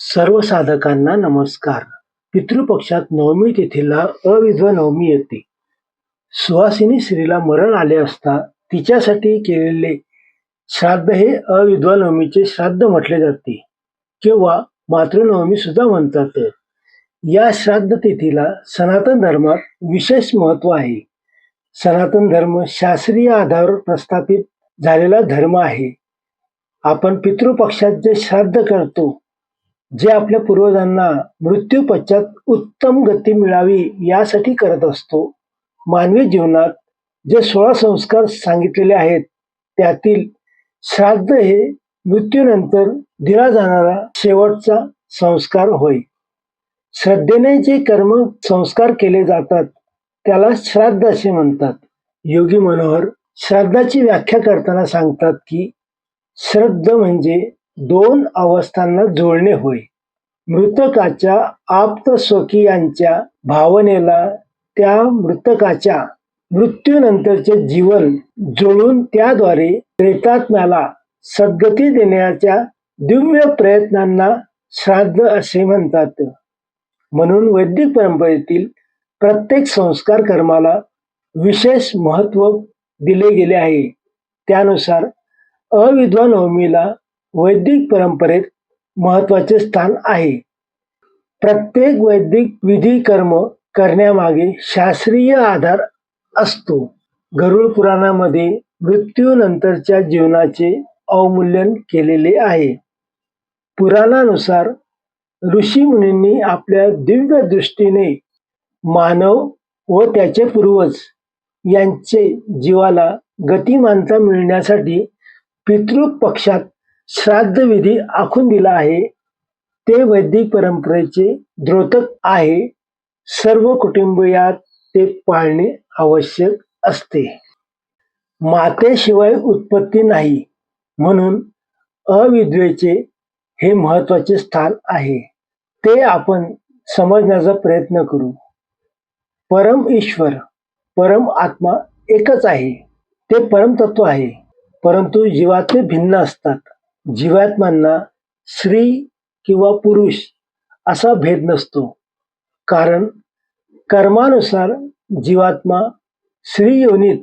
सर्व साधकांना नमस्कार. पितृपक्षात नवमी तिथीला अविधवा नवमी येते. सुहासिनी स्त्रीला मरण आले असता तिच्यासाठी केलेले श्राद्ध हे अविधवा नवमीचे श्राद्ध म्हटले जाते. किंवा मातृनवमी सुद्धा म्हणतात. या श्राद्ध तिथीला सनातन धर्मात विशेष महत्त्व आहे. सनातन धर्म शास्त्रीय आधारावर प्रस्थापित झालेला धर्म आहे. आपण पितृपक्षात जे श्राद्ध करतो जे आपल्या पूर्वजांना मृत्यू पश्चात उत्तम गती मिळावी यासाठी करत असतो मानवी जीवनात जे सोळा संस्कार सांगितलेले आहेत त्यातील श्राद्ध हे मृत्यूनंतर दिला जाणारा शेवटचा संस्कार होय. श्रद्धेने जे कर्म संस्कार केले जातात त्याला श्राद्ध असे म्हणतात. योगी मनोहर श्राद्धाची व्याख्या करताना सांगतात की श्रद्ध म्हणजे दोन अवस्थांना जुळणे होय. मृतकाच्या आप्त स्वकीयांच्या भावनेला त्या मृतकाच्या मृत्यूनंतरचे जीवन जुळून त्याद्वारे प्रेतात्म्याला सद्गती देण्याच्या दिव्य प्रयत्नांना श्राद्ध असे म्हणतात. म्हणून वैदिक परंपरेतील प्रत्येक संस्कार कर्माला विशेष महत्त्व दिले गेले आहे. त्यानुसार अविद्वान होमीला वैदिक परंपरेत महत्त्वाचे स्थान आहे. प्रत्येक वैदिक विधी कर्म करण्यामागे शास्त्रीय आधार असतो. गरुड पुराणामध्ये मृत्यूनंतरच्या जीवनाचे अवमूल्यन केलेले आहे. पुराणानुसार ऋषी मुनींनी आपल्या दिव्य दृष्टीने मानव व त्याचे पूर्वज यांचे जीवाला गतिमानता मिळण्यासाठी पितृपक्षात श्राद्ध विधी आखून दिला आहे. ते वैदिक परंपरेचे द्रोतक आहे. सर्व कुटुंबियात ते पाळणे आवश्यक असते. मातेशिवाय उत्पत्ती नाही म्हणून अविद्वेचे हे महत्त्वाचे स्थान आहे. ते आपण समजण्याचा प्रयत्न करू. परम ईश्वर परम आत्मा एकच आहे. ते परमतत्व आहे परंतु जीवाचे भिन्न असतात. जीवात्मांना स्त्री किंवा पुरुष असा भेद नसतो. कारण कर्मानुसार जीवात्मा स्त्री योनीत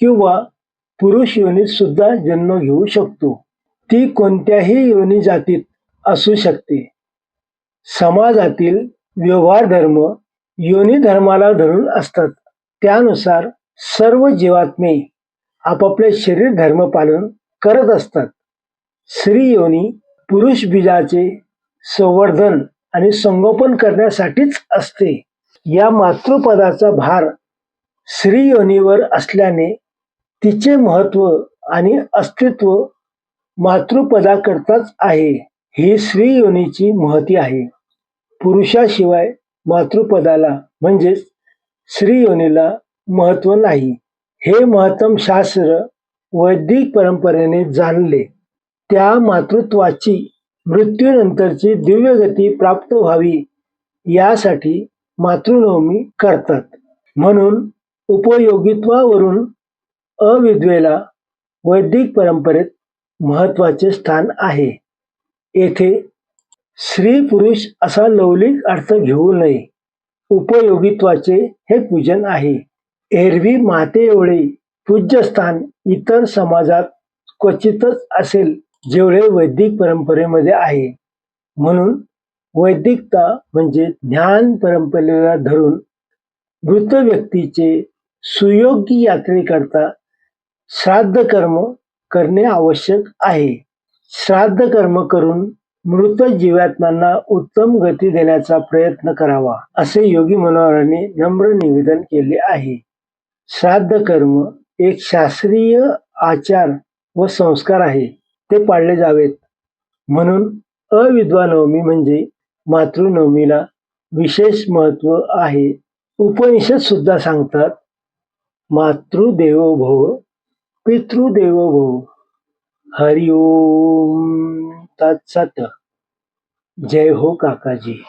किंवा पुरुष योनीत सुद्धा जन्म घेऊ शकतो. ती कोणत्याही योनी जातीत असू शकते. समाजातील व्यवहार धर्म योनी धर्माला धरून असतात. त्यानुसार सर्व जीवात्मे आपापले शरीर धर्म पालन करत असतात. स्त्री योनी पुरुष बीजाचे संवर्धन आणि संगोपन करण्यासाठीच असते. या मातृपदाचा भार स्त्री योनीवर असल्याने तिचे महत्त्व आणि अस्तित्व मातृपदाकरताच आहे. ही स्त्री योनीची महती आहे. पुरुषाशिवाय मातृपदाला म्हणजेच स्त्री योनीला महत्त्व नाही. हे महत्तम शास्त्र वैदिक परंपरेने जाणले. त्या मातृत्वाची मृत्यूनंतरची दिव्यगती प्राप्त व्हावी यासाठी मातृनवमी करतात. म्हणून उपयोगित्वावरून अविद्वेला वैदिक परंपरेत महत्त्वाचे स्थान आहे. येथे स्त्री पुरुष असा लौलिक अर्थ घेऊ नये. उपयोगित्वाचे हे पूजन आहे. एरवी माते एवढे पूज्यस्थान इतर समाजात क्वचितच असेल जेवढे वैदिक परंपरेमध्ये आहे. म्हणून वैदिकता म्हणजे ज्ञान परंपरेला धरून मृत व्यक्तीचे सुयोग्य यात्रेकरता श्राद्ध कर्म करणे आवश्यक आहे. श्राद्ध कर्म करून मृत जीवात्मांना उत्तम गती देण्याचा प्रयत्न करावा असे योगी मनोहरांनी नम्र निवेदन केले आहे. श्राद्ध कर्म एक शास्त्रीय आचार व संस्कार आहे. ते पाळले जावेत. म्हणून अविद्वा नवमी म्हणजे मातृनवमीला विशेष महत्त्व आहे. उपनिषद सुद्धा सांगतात मातृदेवो भव पितृदेवो भव हरिओम तत्सत. जय हो काकाजी.